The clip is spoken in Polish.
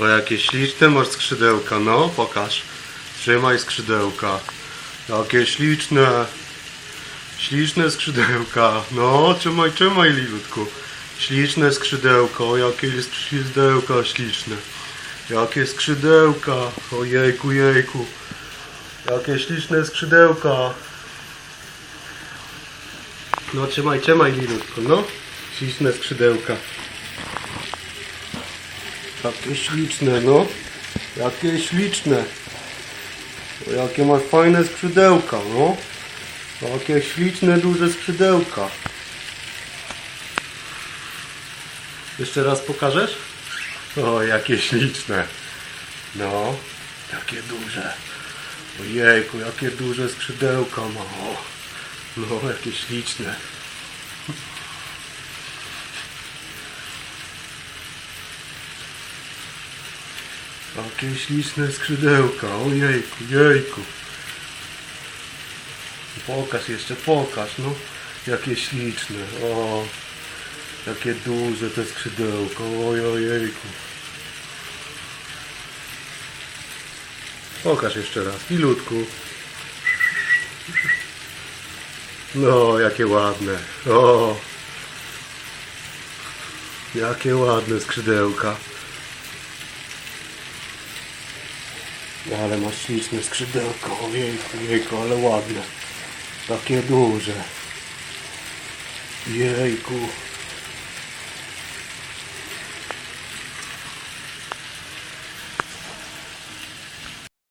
O, jakie śliczne masz skrzydełka, no pokaż. Trzymaj skrzydełka. Jakie śliczne. Śliczne skrzydełka. No, trzymaj, trzymaj, Lilutku. Śliczne skrzydełko, jakie jest skrzydełka śliczne. Jakie skrzydełka. Ojejku, jejku. Jakie śliczne skrzydełka. No, trzymaj, trzymaj, Lilutku, no. Śliczne skrzydełka. Jakie śliczne, no. Jakie śliczne. Jakie masz fajne skrzydełka, no. Jakie śliczne, duże skrzydełka. Jeszcze raz pokażesz? O, jakie śliczne. No, jakie duże. Ojejku, jakie duże skrzydełka ma. O, no, jakie śliczne. Jakie śliczne skrzydełka. Ojejku, jejku. Pokaż jeszcze, pokaż, no. Jakie śliczne. O, jakie duże te skrzydełka. Oj, ojejku. Pokaż jeszcze raz, milutku. No, jakie ładne. O, jakie ładne skrzydełka. Ale masz śliczne skrzydełko, ojejku, jejku, ale ładne. Takie duże. Jejku.